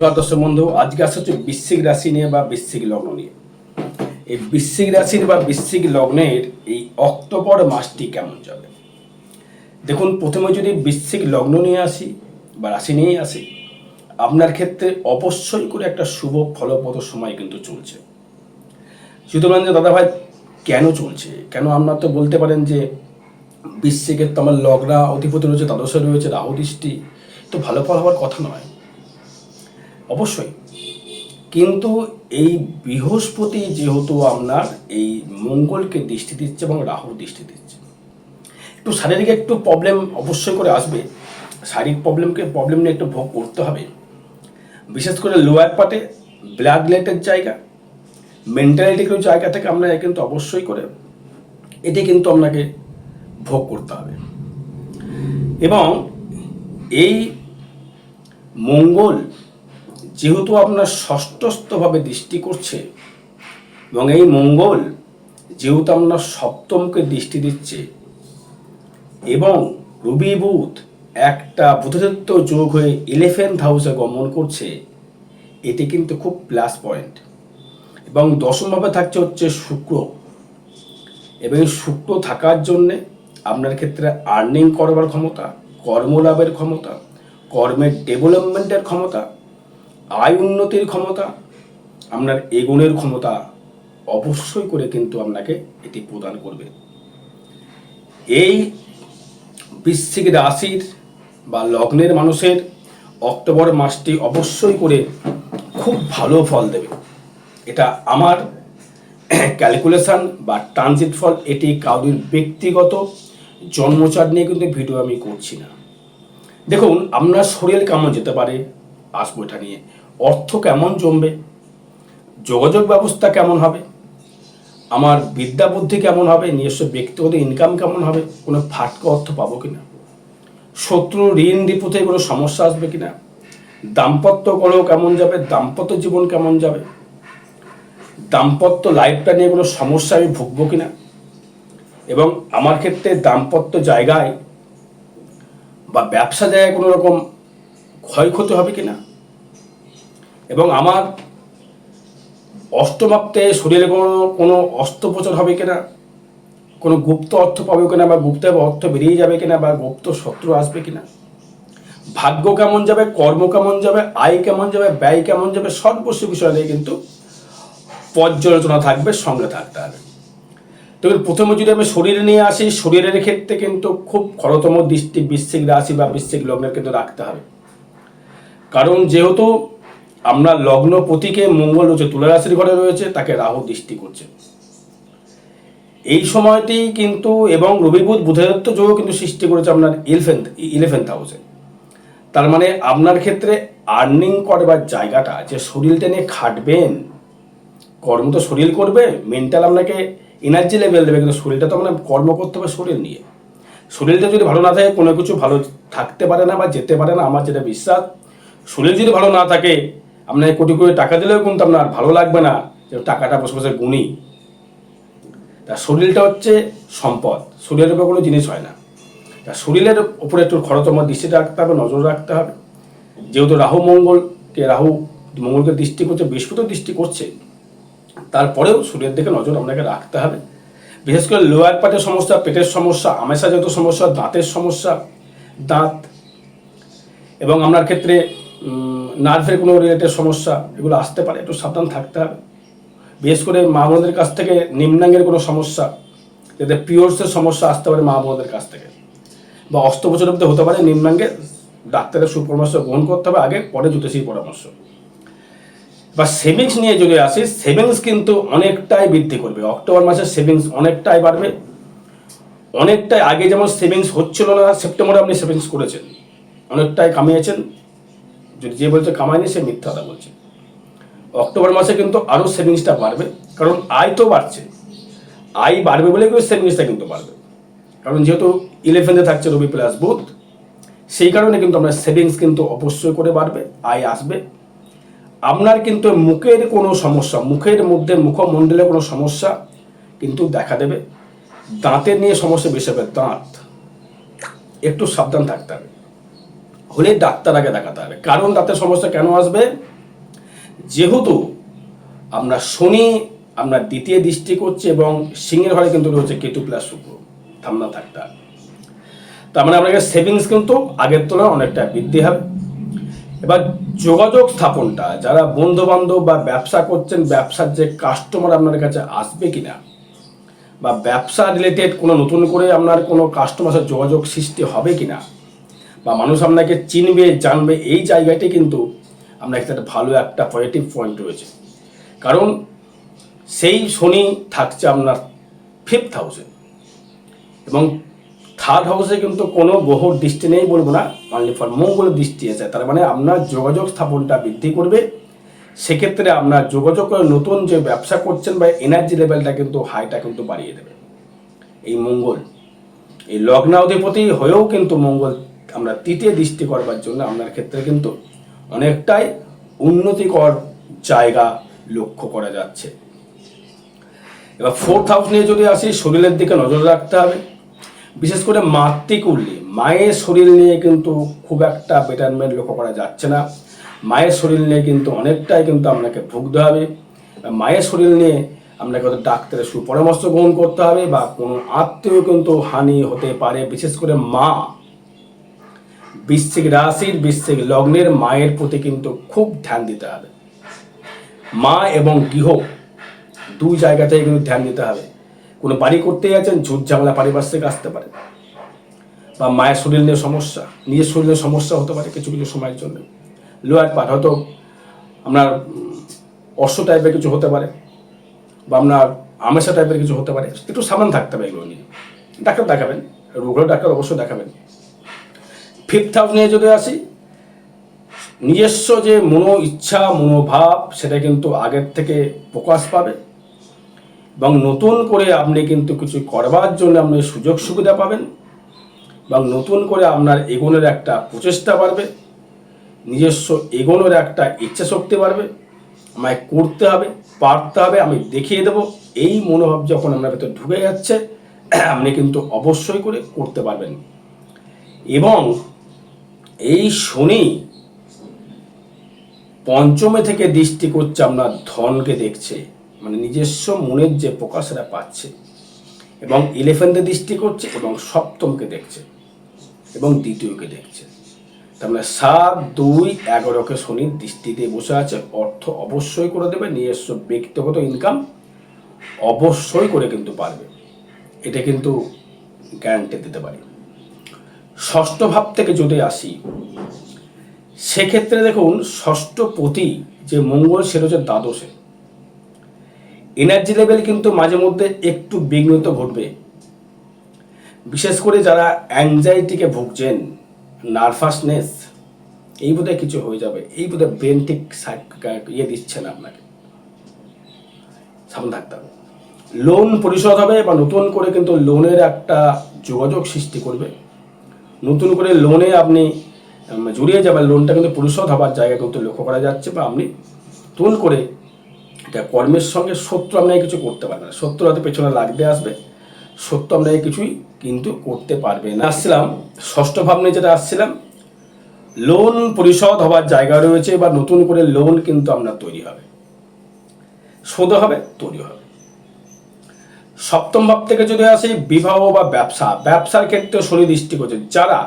দর্শক বন্ধু, আজকে আসা হচ্ছে বৃশ্চিক রাশি নিয়ে বা বৃশ্চিক লগ্ন নিয়ে। এই বৃশ্চিক রাশির বা বৃশ্চিক লগ্নের এই অক্টোবর মাসটি কেমন যাবে? দেখুন, প্রথমে যদি বৃশ্চিক লগ্ন নিয়ে আসি বা রাশি নিয়ে আসি, আপনার ক্ষেত্রে অবশ্যই করে একটা শুভ ফলপ্রদ সময় কিন্তু চলছে। বলেন যে দাদা ভাই, কেন চলছে? কেন আপনার তো বলতে পারেন যে বৃশ্চিকের তো আমার লগ্না অধিপতি রয়েছে, দ্বাদশে রয়েছে, রাহু দৃষ্টি, তো ভালো ফল হওয়ার কথা নয়। অবশ্যই। কিন্তু এই বৃহস্পতি যেহেতু আপনার এই মঙ্গলকে দৃষ্টি দিচ্ছে এবং রাহুর দৃষ্টি দিচ্ছে। একটু শারীরিক একটু প্রবলেম অবশ্যই করে আসবে। শারীরিক প্রবলেমকে প্রবলেম নিয়ে একটু ভোগ করতে হবে। বিশেষ করে লোয়ার পার্টে ব্লাড লেটের জায়গা মেন্টালিটির জায়গা থেকে আপনারা কিন্তু অবশ্যই করে এটি কিন্তু আপনাকে ভোগ করতে হবে। এবং এই মঙ্গল যেহেতু আপনার ষষ্ঠস্থভাবে দৃষ্টি করছে এবং এই মঙ্গল যেহেতু আপনার সপ্তমকে দৃষ্টি দিচ্ছে এবং রবি বুধ একটা বুধদত্ত যোগ হয়ে ইলেভেন্থ হাউসে গমন করছে এটি কিন্তু খুব প্লাস পয়েন্ট এবং দশমভাবে থাকছে হচ্ছে শুক্র এবং শুক্র থাকার জন্যে আপনার ক্ষেত্রে আর্নিং করবার ক্ষমতা, কর্মলাভের ক্ষমতা, কর্মের ডেভেলপমেন্টের ক্ষমতা আয় উন্নতির ক্ষমতা, আপনার এগুণের ক্ষমতা অবশ্যই করে কিন্তু আপনাকে এটি প্রদান করবে। এই বৃশ্চিক রাশির বা লগ্নের মানুষের অক্টোবর মাসটি অবশ্যই করে খুব ভালো ফল দেবে। এটা আমার ক্যালকুলেশান বা ট্রানজিট ফল, এটি কাউরির ব্যক্তিগত জন্মচার নিয়ে কিন্তু ভিডিও আমি করছি না। দেখুন, আপনার শরীর কেমন যেতে পারে? আসব এটা নিয়ে। অর্থ কেমন জমবে? যোগাযোগ ব্যবস্থা কেমন হবে? আমার বিদ্যা বুদ্ধি কেমন হবে? নিজস্ব ব্যক্তিগত ইনকাম কেমন হবে? কোনো ফাটকা অর্থ পাবো কিনা? শত্রু ঋণ রিপুতে কোনো সমস্যা আসবে কিনা? দাম্পত্য করেও কেমন যাবে? দাম্পত্য জীবন কেমন যাবে? দাম্পত্য লাইফটা নিয়ে কোনো সমস্যা আমি ভুগবো কিনা? এবং আমার ক্ষেত্রে দাম্পত্য জায়গায় বা ব্যবসা জায়গায় কোনো রকম ক্ষয়ক্ষতি হবে কিনা? এবং আমার অষ্টমাপ্তে শরীরে কোনো কোনো অস্ত্রোপচার হবে কিনা, কোনো গুপ্ত অর্থ পাবে কিনা বা গুপ্ত অর্থ বেরিয়ে যাবে কিনা বা গুপ্ত শত্রু আসবে কিনা, ভাগ্য কেমন যাবে, কর্ম কেমন যাবে, আয় কেমন যাবে, ব্যয় কেমন যাবে সর্বস্ব বিষয় নিয়ে কিন্তু পর্যালোচনা থাকবে, সঙ্গে থাকতে হবে। তবে প্রথমে যদি আমি শরীরে নিয়ে আসি, শরীরের ক্ষেত্রে কিন্তু খুব খরতম দৃষ্টি, বৃশ্চিক রাশি বা বৃশ্চিক লগ্নের কিন্তু রাখতে হবে। কারণ যেহেতু আমরা লগ্ন প্রতীকে মঙ্গল রয়েছে তুলা রাশির ঘরে রয়েছে, তাকে রাহু দৃষ্টি করছে। এই সময়টি কিন্তু, এবং রবি বুধ বুধেরত্ব যোগ কিন্তু সৃষ্টি করেছে আপনার ইলেভেন্থ ইলেভেন্থ হাউসে তার মানে আপনার ক্ষেত্রে আর্নিং করবার জায়গাটা, যে শরীরটা নিয়ে খাটবেন, কর্ম তো শরীর করবে মেন্টাল আপনাকে এনার্জি লেভেল দেবে, কিন্তু শরীরটা তো মানে কর্ম করতে হবে শরীর নিয়ে। শরীরটা যদি ভালো না থাকে, কোনো কিছু ভালো থাকতে পারে না বা যেতে পারে না, আমার যেটা বিশ্বাস, শরীর যদি ভালো না থাকে আপনাকে কোটি কোটি টাকা দিলেও কিন্তু আপনার ভালো লাগবে না যে টাকাটা বসে বসে গুণি তা শরীরটা হচ্ছে সম্পদ। শরীরের উপর কোনো জিনিস হয় না। তা শরীরের উপরে একটু খরতম দৃষ্টি রাখতে হবে, নজর রাখতে হবে। যেহেতু রাহু মঙ্গলকে রাহু মঙ্গলকে দৃষ্টি করছে বৃহস্পতি দৃষ্টি করছে, তারপরেও শরীরের দিকে নজর আপনাকে রাখতে হবে। বিশেষ করে লোয়ার পার্টের সমস্যা, পেটের সমস্যা, আমেশাজাত সমস্যা, দাঁতের সমস্যা, দাঁত। এবং আপনার ক্ষেত্রে নার্ভের কোনো রিলেটেড সমস্যা, এগুলো আসতে পারে, একটু সাবধান থাকতে হবে। বিশেষ করে মা বোনদের কাছ থেকে নিম্নাঙ্গের কোনো সমস্যা, যাতে পিওর্সের সমস্যা আসতে পারে মা বোনদের কাছ থেকে। বা অস্ত্রোপচারের মধ্যে হতে পারে নিম্নাঙ্গে ডাক্তারের সুপরামর্শ গ্রহণ করতে হবে, আগে পরে জ্যোতিষীর পরামর্শ। বা সেভিংস নিয়ে যদি আসি সেভিংস কিন্তু অনেকটাই বৃদ্ধি করবে। অক্টোবর মাসে সেভিংস অনেকটাই বাড়বে। অনেকটাই আগে যেমন সেভিংস হচ্ছিল না, সেপ্টেম্বরে আপনি সেভিংস করেছেন। অনেকটাই কামিয়েছেন। যদি যে বলছে কামায়নি সে মিথ্যা কথা বলছে। অক্টোবর মাসে কিন্তু আরও সেভিংসটা বাড়বে, কারণ আয় তো বাড়ছে। আয় বাড়বে বলে কিন্তু সেভিংসটা কিন্তু বাড়বে। কারণ যেহেতু ইলেভেনে থাকছে রবি প্লাস বুধ, সেই কারণে কিন্তু আপনার সেভিংস কিন্তু অবশ্যই করে বাড়বে, আয় আসবে। আপনার কিন্তু মুখের কোনো সমস্যা, মুখের মধ্যে মুখমণ্ডলে কোনো সমস্যা কিন্তু দেখা দেবে। দাঁতের নিয়ে সমস্যা বেশি হবে, দাঁত। একটু সাবধান থাকতে হবে। হলে ডাক্তার আগে দেখাতে হবে। কারণ দাঁতের সমস্যা কেন আসবে? যেহেতু আমরা শনি, আমরা দ্বিতীয় দৃষ্টি করছি এবং সিংহের ঘরে কিন্তু রয়েছে কেতু প্লাস শুক্র থামনা হবে। তার মানে আপনাকে সেভিংস কিন্তু আগের তুলনায় অনেকটা বৃদ্ধি হবে। এবার যোগাযোগ স্থাপনটা, যারা বন্ধু বান্ধব বা ব্যবসা করছেন, ব্যবসার যে কাস্টমার আপনার কাছে আসবে কিনা, বা ব্যবসা রিলেটেড কোনো নতুন করে আপনার কোনো কাস্টমার সাথে যোগাযোগ সৃষ্টি হবে কিনা বা মানুষ আপনাকে চিনবে, জানবে, এই জায়গাটি কিন্তু আপনার একটা ভালো একটা পজিটিভ পয়েন্ট রয়েছে। কারণ সেই শনি থাকছে আপনার ফিফথ হাউসে এবং থার্ড হাউসে কিন্তু কোনো গ্রহর দৃষ্টি নেই বলব না অনলি ফর মঙ্গলের দৃষ্টি আছে। তার মানে আপনার যোগাযোগ স্থাপনটা বৃদ্ধি করবে। সেক্ষেত্রে আপনার যোগাযোগ করে নতুন যে ব্যবসা করছেন বা এনার্জি লেভেলটা কিন্তু হাইটা কিন্তু বাড়িয়ে দেবে। এই মঙ্গল, এই লগ্নাধিপতি হয়েও কিন্তু মঙ্গল আমরা তৃতীয় দৃষ্টি করবার জন্য আপনার ক্ষেত্রে কিন্তু অনেকটাই উন্নতিকর জায়গা লক্ষ্য করা যাচ্ছে। এবার ফোর্থ হাউস নিয়ে যদি আসি, শরীরের দিকে নজর রাখতে হবে। বিশেষ করে মাতৃকুল্লি মায়ের শরীর নিয়ে কিন্তু খুব একটা বেটারমেন্ট লক্ষ্য করা যাচ্ছে না। মায়ের শরীর নিয়ে কিন্তু অনেকটাই কিন্তু আপনাকে ভুগতে হবে। মায়ের শরীর নিয়ে আপনাকে হয়তো ডাক্তারের সুপরামর্শ গ্রহণ করতে হবে বা কোনো আত্মীয় কিন্তু হানি হতে পারে। বিশেষ করে মা বৃশ্চিক রাশির বৃশ্চিক লগ্নের মায়ের প্রতি কিন্তু খুব ধ্যান দিতে হবে। মা এবং গৃহ দুই জায়গাতেই কিন্তু ধ্যান দিতে হবে। কোনো বাড়ি করতে যাচ্ছেন ঝুট ঝামেলা পারিপার্শ্বিক আসতে পারে। বা মায়ের শরীর নিয়ে সমস্যা, নিজের শরীরের সমস্যা হতে পারে কিছু কিছু সময়ের জন্য। লোয়ার পার্ট হয়তো আপনার অশ্ব টাইপের কিছু হতে পারে বা আপনার আমেশা টাইপের কিছু হতে পারে। একটু সাবধান থাকতে হবে এগুলো নিয়ে। ডাক্তার দেখাবেন রোগের ডাক্তার অবশ্যই দেখাবেন। ফিফথ হাউস নিয়ে যদি আসি, নিজস্ব যে মনো ইচ্ছা মনোভাব সেটা কিন্তু আগের থেকে প্রকাশ পাবে। এবং নতুন করে আপনি কিন্তু কিছু করবার জন্য আপনি সুযোগ সুবিধা পাবেন। এবং নতুন করে আপনার এগোনোর একটা প্রচেষ্টা বাড়বে। নিজস্ব এগোনোর একটা ইচ্ছা শক্তি বাড়বে। আমায় করতে হবে, পারতে হবে, আমি দেখিয়ে দেবো। এই মনোভাব যখন আপনার ভেতর ঢুকে যাচ্ছে, আপনি কিন্তু অবশ্যই করে করতে পারবেন। এবং এই শনি পঞ্চমে থেকে দৃষ্টি করছে আপনার ধনকে দেখছে মানে নিজস্ব মনের যে প্রকাশ পাচ্ছে। এবং ইলেভেন্থে দৃষ্টি করছে এবং সপ্তমকে দেখছে এবং দ্বিতীয়কে দেখছে। তার মানে সাত, দুই, এগারোকে শনির দৃষ্টি দিয়ে বসে আছে, অর্থ অবশ্যই করে দেবে, নিজস্ব ব্যক্তিগত ইনকাম অবশ্যই করে কিন্তু পারবে। এটা কিন্তু গ্যারান্টি দিতে পারি। ষষ্ঠ ভাব থেকে যদি আসি, সেক্ষেত্রে দেখুন ষষ্ঠ পতি যে মঙ্গল সেটা হচ্ছে দ্বাদশে। এনার্জি লেভেল কিন্তু মাঝে মধ্যে একটু বিঘ্নিত ঘটবে। বিশেষ করে যারা অ্যাংজাইটিকে ভুগছেন নার্ভাসনেস এই বোধহয় কিছু হয়ে যাবে। এই বোধহয় ব্রেন ঠিক ইয়ে দিচ্ছে না আপনাকে। সাবধান থাকতে হবে। লোন পরিশোধ হবে বা নতুন করে কিন্তু লোনের একটা যোগাযোগ সৃষ্টি করবে। নতুন করে লোনে আপনি জড়িয়ে যাবেন লোনটা কিন্তু পরিশোধ হবার জায়গা কিন্তু লক্ষ্য করা যাচ্ছে বা আপনি নতুন করে এটা কর্মের সঙ্গে সত্য আপনাকে কিছু করতে পারবেন না। সত্য হয়তো পেছনে লাগতে আসবে সত্য আপনাকে কিছুই কিন্তু করতে পারবে না। আসছিলাম, ষষ্ঠ ভাবনে যেটা আসছিলাম লোন পরিশোধ হওয়ার জায়গা রয়েছে বা নতুন করে লোন কিন্তু আপনার তৈরি হবে। শোধ হবে, তৈরি হবে। সপ্তম ভাব থেকে যদি আসি, বিবাহ বা ব্যবসা। ব্যবসার ক্ষেত্রে শনি দৃষ্টি করছে যারা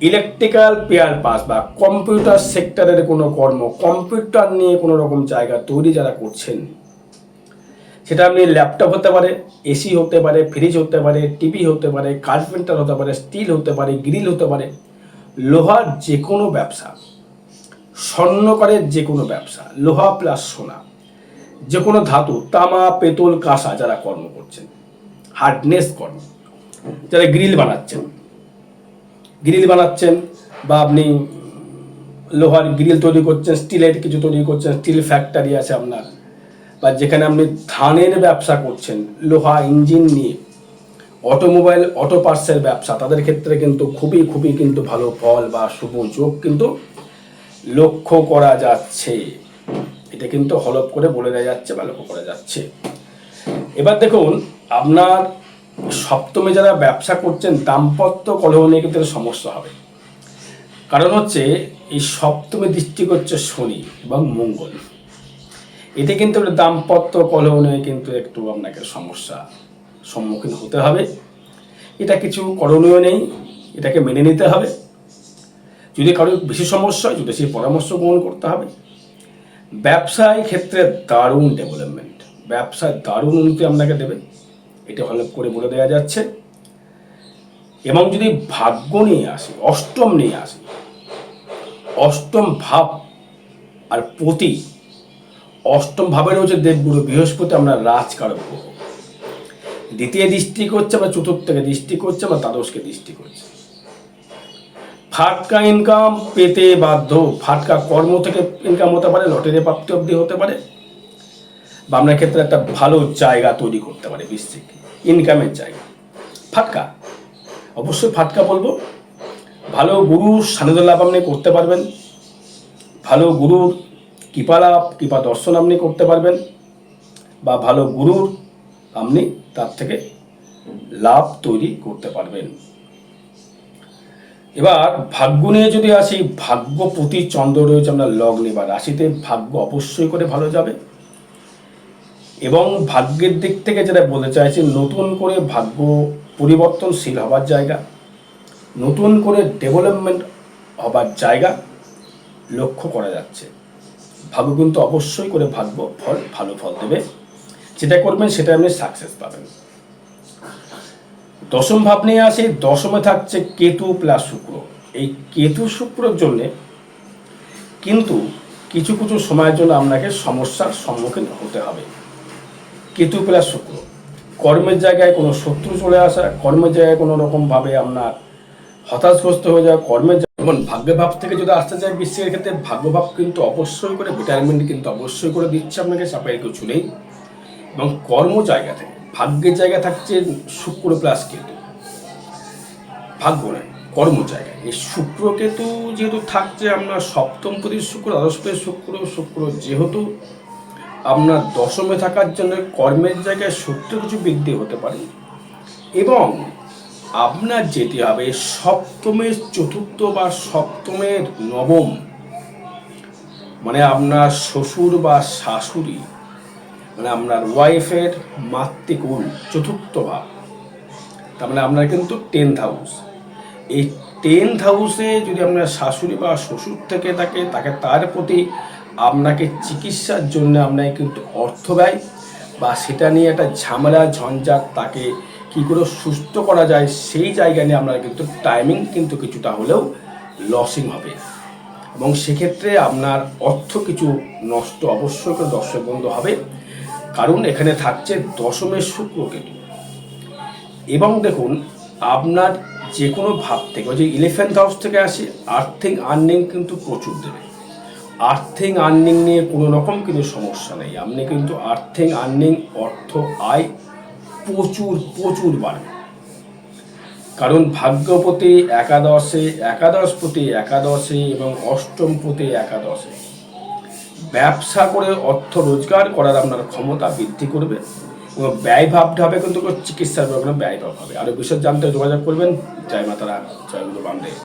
ইলেকট্রিক্যাল পেয়ার পাস বা কম্পিউটার সেক্টরের কোনো কর্ম কম্পিউটার নিয়ে কোনো রকম জায়গা তৈরি যারা করছেন, সেটা আপনি ল্যাপটপ হতে পারে এসি হতে পারে ফ্রিজ হতে পারে টিভি হতে পারে কার্পেন্টার হতে পারে স্টিল হতে পারে গ্রিল হতে পারে, লোহার যে কোনো ব্যবসা, স্বর্ণকারের যে কোনো ব্যবসা, লোহা প্লাস সোনা। যে কোনো ধাতু, তামা, পেতল, কাঁসা যারা কর্ম করছেন হার্ডনেস কর্ম, যারা গ্রিল বানাচ্ছেন গ্রিল বানাচ্ছেন বা আপনি লোহার গ্রিল তৈরি করছেন স্টিলের কিছু তৈরি করছেন স্টিল ফ্যাক্টরি আছে আপনার, বা যেখানে আপনি ধানের ব্যবসা করছেন, লোহা ইঞ্জিন নিয়ে অটোমোবাইল অটো পার্টসের ব্যবসা, তাদের ক্ষেত্রে কিন্তু খুবই খুবই কিন্তু ভালো ফল বা শুভ যোগ কিন্তু লক্ষ্য করা যাচ্ছে। এটা কিন্তু হলপ করে বলে দেওয়া যাচ্ছে বা লক্ষ্য করা যাচ্ছে। এবার দেখুন, আপনার সপ্তমে যারা ব্যবসা করছেন, দাম্পত্য কলহ নিয়ে কিন্তু সমস্যা হবে। কারণ হচ্ছে, এই সপ্তমী দৃষ্টি করছে শনি এবং মঙ্গল। এতে কিন্তু দাম্পত্য কলহ নিয়ে কিন্তু একটু আপনাকে সমস্যা সম্মুখীন হতে হবে। এটা কিছু করণীয় নেই, এটাকে মেনে নিতে হবে। যদি কারোর বেশি সমস্যা হয়, যদি সেই পরামর্শ গ্রহণ করতে হবে ব্যবসায় ক্ষেত্রে দারুণ ডেভেলপমেন্ট ব্যবসায় দারুণ উন্নতি আপনাকে দেবে। এটা হলপ করে বলে দেওয়া যাচ্ছে। এবং যদি ভাগ্য নিয়ে আসি, অষ্টম নিয়ে আসি, অষ্টম ভাব আর পতি, অষ্টম ভাবের হচ্ছে দেবগুরু বৃহস্পতি, আমরা রাজকারক দ্বিতীয় দৃষ্টি করছে বা চতুর্থকে দৃষ্টি করছে বা দ্বাদশকে দৃষ্টি করছে। ফাটকা ইনকাম পেতে বাধ্য। ফাটকা কর্ম থেকে ইনকাম হতে পারে লটারি প্রাপ্তি অবধি হতে পারে। বা আপনার ক্ষেত্রে একটা ভালো জায়গা তৈরি করতে পারে বৃশ্চিক ইনকামের জায়গা। ফাটকা। অবশ্যই ফাটকা বলব। ভালো গুরুর সান্নিধ্য লাভ আপনি করতে পারবেন। ভালো গুরুর কৃপা লাভ, কৃপা দর্শন আপনি করতে পারবেন। বা ভালো গুরুর আপনি তার থেকে লাভ তৈরি করতে পারবেন। এবার ভাগ্য নিয়ে যদি আসি, ভাগ্য প্রতি চন্দ্র রয়েছে আমরা লগ্নে বা রাশিতে, ভাগ্য অবশ্যই করে ভালো যাবে। এবং ভাগ্যের দিক থেকে যেটা বলতে চাইছি, নতুন করে ভাগ্য পরিবর্তনশীল হবার জায়গা, নতুন করে ডেভেলপমেন্ট হবার জায়গা লক্ষ্য করা যাচ্ছে। ভাগ্য কিন্তু অবশ্যই করে ভাগ্য ফল, ভালো ফল দেবে। যেটা করবেন সেটা আপনি সাকসেস পাবেন। দশম ভাব নিয়ে আসি, দশমে থাকছে কেতু প্লাস শুক্র। এই কেতু শুক্রর জন্যে কিন্তু কিছু কিছু সময়ের জন্য আপনাকে সমস্যার সম্মুখীন হতে হবে। কেতু প্লাস শুক্র। কর্মের জায়গায় কোনো শত্রু চলে আসা, কর্মের জায়গায় কোনো রকমভাবে আপনার হতাশগ্রস্ত হয়ে যাওয়া, কর্মের যেমন ভাগ্যভাব থেকে যদি আসতে চায় বিশ্বের ক্ষেত্রে, ভাগ্যভাব কিন্তু অবশ্যই করে ভিটামিন কিন্তু অবশ্যই করে দিচ্ছে আপনাকে চাপের কিছু নেই। এবং কর্ম জায়গা থেকে ভাগ্যের জায়গা থাকছে শুক্র প্লাস কেতু। ভাগ্য নয়, কর্ম জায়গা। এই শুক্র কেতু যেহেতু থাকছে আপনার সপ্তম প্রতি শুক্র, দ্বাদশ প্রতি শুক্র শুক্র যেহেতু আপনার দশমে থাকার জন্য কর্মের জায়গায় সত্য কিছু বৃদ্ধি হতে পারে। এবং আপনার যেতে হবে সপ্তমের চতুর্থ বা সপ্তমের নবম। মানে আপনার শ্বশুর বা শাশুড়ি মানে আপনার ওয়াইফের মাতৃকুল চতুর্থ ভাব। তার মানে আপনার কিন্তু টেন্থ হাউস এই টেন্থ হাউসে যদি আপনার শাশুড়ি বা শ্বশুর থেকে থাকে, তাকে তার প্রতি আপনাকে চিকিৎসার জন্য আপনাকে কিন্তু অর্থ ব্যয় বা সেটা নিয়ে একটা ঝামেলা, ঝঞ্ঝাট, তাকে কী করে সুস্থ করা যায় সেই জায়গা নিয়ে আপনার কিন্তু টাইমিং কিন্তু কিছুটা হলেও লসিং হবে। এবং সেক্ষেত্রে আপনার অর্থ কিছু নষ্ট অবশ্যই দর্শক বন্ধু হবে। কারণ এখানে থাকছে দশমের শুক্র কেতু। এবং দেখুন, আপনার যে কোনো ভাব থেকে যে ইলেভেন্থ হাউস থেকে আসে আর্থিক আর্নিং কিন্তু প্রচুর দেবে। আর্থিক আর্নিং নিয়ে কোনো রকম কিন্তু সমস্যা নেই। আপনি কিন্তু আর্থিক আর্নিং অর্থ, আয় প্রচুর প্রচুর বাড়বে। কারণ ভাগ্যপতি, একাদশে একাদশ প্রতি একাদশে এবং অষ্টম প্রতি একাদশে। ব্যবসা করে অর্থ রোজগার করার আপনার ক্ষমতা বৃদ্ধি করবে এবং ব্যয়ভাবটা হবে কিন্তু কোনো চিকিৎসার ব্যাপারে ব্যয়ভাব হবে। আরও বিশদ জানতে যোগাযোগ করবেন। জয় মাতারা, জয় গুরু বামদেব।